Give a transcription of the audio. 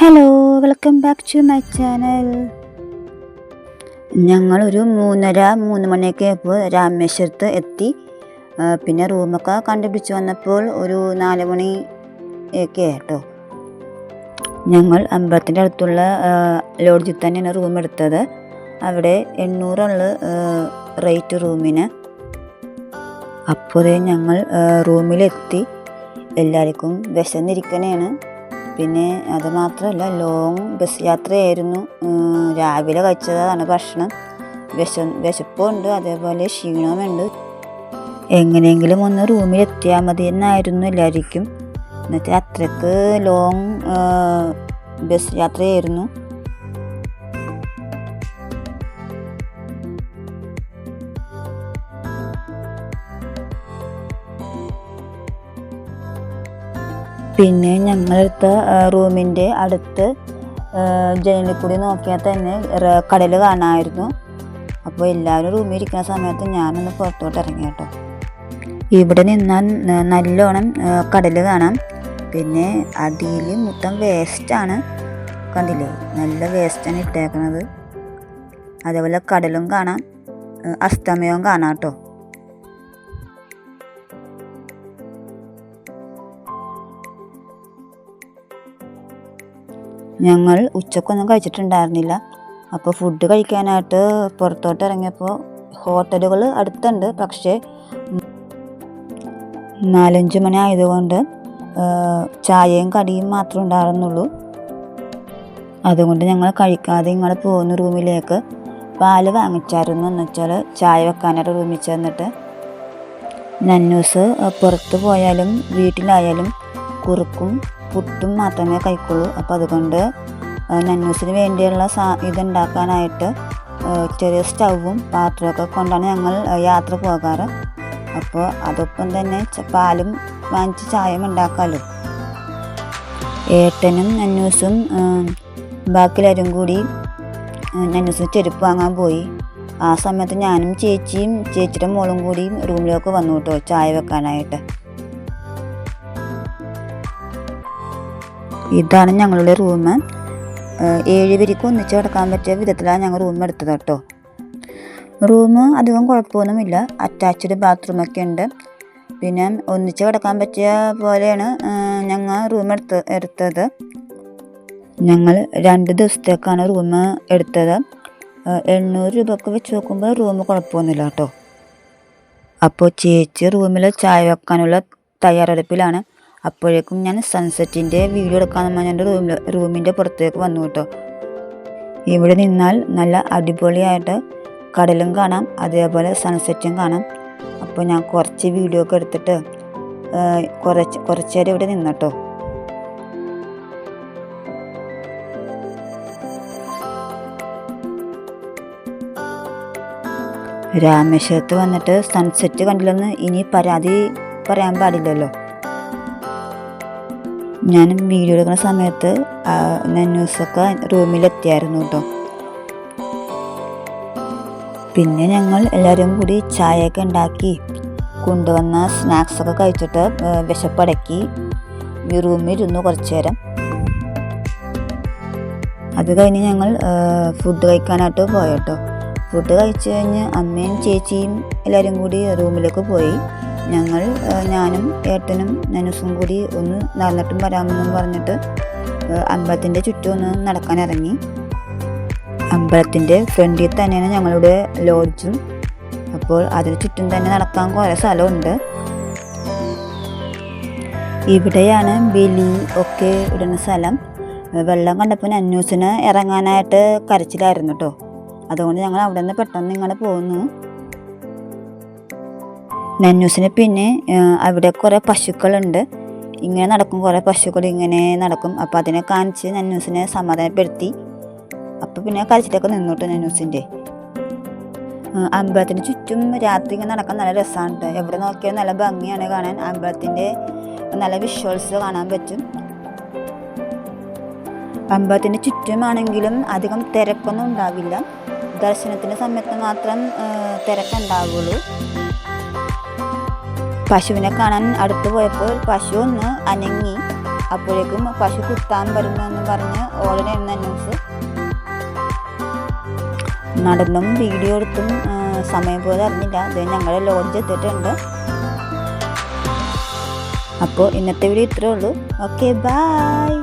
Hello welcome back to my channel ഞങ്ങളൊരു മൂന്നര മൂന്ന് മണിയൊക്കെ ആയപ്പോൾ രാമേശ്വരത്ത് എത്തി. പിന്നെ റൂമൊക്കെ കണ്ടുപിടിച്ച് വന്നപ്പോൾ ഒരു നാല് മണി ഒക്കെ കേട്ടോ ഞങ്ങൾ അമ്പലത്തിന്റെ അടുത്തുള്ള ലോഡ്ജിൽ തന്നെയാണ് റൂം എടുത്തത്. അവിടെ എണ്ണൂറുള്ള റേറ്റ് റൂമിന് അപ്പോഴേ ഞങ്ങൾ റൂമിലെത്തി എല്ലാവർക്കും വിശന്നിരിക്കണേണ്. പിന്നെ അത് മാത്രമല്ല ലോങ് ബസ് യാത്രയായിരുന്നു. രാവിലെ കഴിച്ചതാണ് ഭക്ഷണം. വിശ വിശപ്പുണ്ട് അതേപോലെ ക്ഷീണമുണ്ട് എങ്ങനെയെങ്കിലും ഒന്ന് റൂമിൽ എത്തിയാൽ മതി എന്നായിരുന്നു എല്ലാവർക്കും എന്നുവെച്ചാൽ അത്രയ്ക്ക് ലോങ് ബസ് യാത്രയായിരുന്നു. പിന്നെ ഞങ്ങളെടുത്ത റൂമിന്റെ അടുത്ത് ജനലിൽ കൂടി നോക്കിയാൽ തന്നെ കടൽ കാണാമായിരുന്നു. അപ്പോൾ എല്ലാവരും റൂമിൽ ഇരിക്കുന്ന സമയത്ത് ഞാനൊന്ന് പുറത്തോട്ട് ഇറങ്ങി കേട്ടോ. ഇവിടെ നിന്നാൽ നല്ലോണം കടൽ കാണാം. പിന്നെ അടിയിൽ മൊത്തം വേസ്റ്റാണ് കണ്ടില്ലേ? നല്ല വേസ്റ്റാണ് ഇട്ടേക്കുന്നത് അതേപോലെ കടലും കാണാം. അസ്തമയവും കാണാം കേട്ടോ. ഞങ്ങൾ ഉച്ചക്കൊന്നും കഴിച്ചിട്ടുണ്ടായിരുന്നില്ല. അപ്പോൾ ഫുഡ് കഴിക്കാനായിട്ട് പുറത്തോട്ട് ഇറങ്ങിയപ്പോൾ ഹോട്ടലുകൾ അടുത്തുണ്ട്. പക്ഷേ നാലഞ്ച് മണി ആയതുകൊണ്ട് ചായയും കടിയും മാത്രമേ ഉണ്ടായിരുന്നുള്ളൂ. അതുകൊണ്ട് ഞങ്ങൾ കഴിക്കാതെ ഇങ്ങോട്ട് പോകുന്ന റൂമിലേക്ക് പാൽ വാങ്ങിച്ചായിരുന്നു. എന്ന് വെച്ചാൽ ചായ വെക്കാനായിട്ട് റൂമിൽ ചെന്നിട്ട്. നന്നൂസ് പുറത്ത് പോയാലും വീട്ടിലായാലും കുറുക്കും പുട്ടും മാത്രമേ കഴിക്കുള്ളൂ. അപ്പോൾ അതുകൊണ്ട് നന്യൂസിന് വേണ്ടിയുള്ള സാ ഇതുണ്ടാക്കാനായിട്ട് ചെറിയ സ്റ്റൗവും പാത്രമൊക്കെ കൊണ്ടാണ് ഞങ്ങൾ യാത്ര പോകാറ്. അപ്പോൾ അതൊപ്പം തന്നെ പാലും വാങ്ങിച്ച് ചായയും ഉണ്ടാക്കാമല്ലോ. ഏട്ടനും നന്നൂസും ബാക്കിയെല്ലാവരും കൂടി നന്യൂസിന് ചെരുപ്പ് വാങ്ങാൻ പോയി. ആ സമയത്ത് ഞാനും ചേച്ചിയും ചേച്ചിയുടെ മോളും കൂടി റൂമിലേക്ക് വന്നു കേട്ടോ ചായ വെക്കാനായിട്ട്. ഇതാണ് ഞങ്ങളുടെ റൂം. ഏഴ് പേർക്ക് ഒന്നിച്ച് കിടക്കാൻ പറ്റിയ വിധത്തിലാണ് ഞങ്ങൾ റൂം എടുത്തത് കേട്ടോ. റൂം അധികം കുഴപ്പമൊന്നുമില്ല. അറ്റാച്ച്ഡ് ബാത്റൂമൊക്കെ ഉണ്ട്. പിന്നെ ഒന്നിച്ച് കിടക്കാൻ പറ്റിയ പോലെയാണ് ഞങ്ങൾ റൂം എടുത്ത് എടുത്തത്. ഞങ്ങൾ രണ്ട് ദിവസത്തേക്കാണ് റൂം എടുത്തത്. എണ്ണൂറ് രൂപക്ക് വെച്ച് നോക്കുമ്പോൾ റൂം കുഴപ്പമൊന്നുമില്ല കേട്ടോ. അപ്പോൾ ചേച്ചി റൂമിൽ ചായ വെക്കാനുള്ള തയ്യാറെടുപ്പിലാണ്. അപ്പോഴേക്കും ഞാൻ സൺസെറ്റിന്റെ വീഡിയോ എടുക്കാൻ പറഞ്ഞ് എന്റെ റൂമിൽ റൂമിന്റെ പുറത്തേക്ക് വന്നു കേട്ടോ. ഇവിടെ നിന്നാൽ നല്ല അടിപൊളിയായിട്ട് കടലും കാണാം അതേപോലെ സൺസെറ്റും കാണാം. അപ്പോൾ ഞാൻ കുറച്ച് വീഡിയോ ഒക്കെ എടുത്തിട്ട് കുറച്ച് കുറച്ച് നേരം ഇവിടെ നിന്നട്ടോ രാമേശ്വരത്ത് വന്നിട്ട് സൺസെറ്റ് കണ്ടില്ലെന്ന് ഇനി പരാതി പറയാൻ പാടില്ലല്ലോ. ഞാൻ വീഡിയോ എടുക്കുന്ന സമയത്ത് ഞാൻ ന്യൂസൊക്കെ റൂമിലെത്തിയായിരുന്നു കേട്ടോ പിന്നെ ഞങ്ങൾ എല്ലാവരും കൂടി ചായയൊക്കെ ഉണ്ടാക്കി കൊണ്ടുവന്ന സ്നാക്സൊക്കെ കഴിച്ചിട്ട് വിശപ്പടക്കി. ഈ റൂമിൽ ഇരുന്നു കുറച്ചു നേരം അത് കഴിഞ്ഞ് ഞങ്ങൾ ഫുഡ് കഴിക്കാനായിട്ട് പോയട്ടോ. ഫുഡ് കഴിച്ചു കഴിഞ്ഞ് അമ്മയും ചേച്ചിയും എല്ലാവരും കൂടി റൂമിലേക്ക് പോയി. ഞങ്ങൾ ഞാനും ഏട്ടനും നനുസും കൂടി ഒന്ന് നടന്നിട്ടും വരാമെന്നും പറഞ്ഞിട്ട് അമ്പലത്തിന്റെ ചുറ്റും ഒന്ന് നടക്കാൻ ഇറങ്ങി. അമ്പലത്തിന്റെ ഫ്രണ്ടിൽ തന്നെയാണ് ഞങ്ങളുടെ ലോഡ്ജും. അപ്പോൾ അതിന് ചുറ്റും തന്നെ നടക്കാൻ കുറേ സ്ഥലമുണ്ട്. ഇവിടെയാണ് ബലി ഒക്കെ ഇടുന്ന സ്ഥലം. വെള്ളം കണ്ടപ്പോൾ അന്യൂസിന് ഇറങ്ങാനായിട്ട് കരച്ചിലായിരുന്നു കേട്ടോ. അതുകൊണ്ട് ഞങ്ങൾ അവിടെ നിന്ന് പെട്ടെന്ന് ഇങ്ങനെ പോകുന്നു നന്നൂസിന് പിന്നെ അവിടെ കുറേ പശുക്കളുണ്ട്. ഇങ്ങനെ നടക്കും കുറേ പശുക്കൾ ഇങ്ങനെ നടക്കും. അപ്പോൾ അതിനെ കാണിച്ച് നന്നൂസിനെ സമാധാനപ്പെടുത്തി. അപ്പോൾ പിന്നെ കരച്ചിലൊക്കെ നിന്നോട്ട് നന്നൂസിന്റെ. അമ്പലത്തിന് ചുറ്റും രാത്രി ഇങ്ങനെ നടക്കാൻ നല്ല രസമാണ് എവിടെ നോക്കിയാലും നല്ല ഭംഗിയാണ് കാണാൻ. അമ്പലത്തിന്റെ നല്ല വിഷ്വൽസ് കാണാൻ പറ്റും. അമ്പലത്തിന് ചുറ്റുമാണെങ്കിലും അധികം തിരക്കൊന്നും ഉണ്ടാവില്ല. ദർശനത്തിന്റെ സമയത്ത് മാത്രം തിരക്കുണ്ടാവുള്ളൂ. പശുവിനെ കാണാൻ അടുത്ത് പോയപ്പോൾ പശു ഒന്ന് അനങ്ങി. അപ്പോഴേക്കും പശു കുത്താൻ വരുമെന്ന് പറഞ്ഞ് ഓടനായിരുന്നു ന്യൂസ് നടന്നും വീഡിയോ എടുത്തും സമയം പോലെ അറിഞ്ഞില്ല. അത് ഞങ്ങൾ ലോഡ്ജ് എത്തിയിട്ടുണ്ട്. അപ്പോൾ ഇന്നത്തെ വീഡിയോ ഇത്രേ ഉള്ളൂ. Okay bye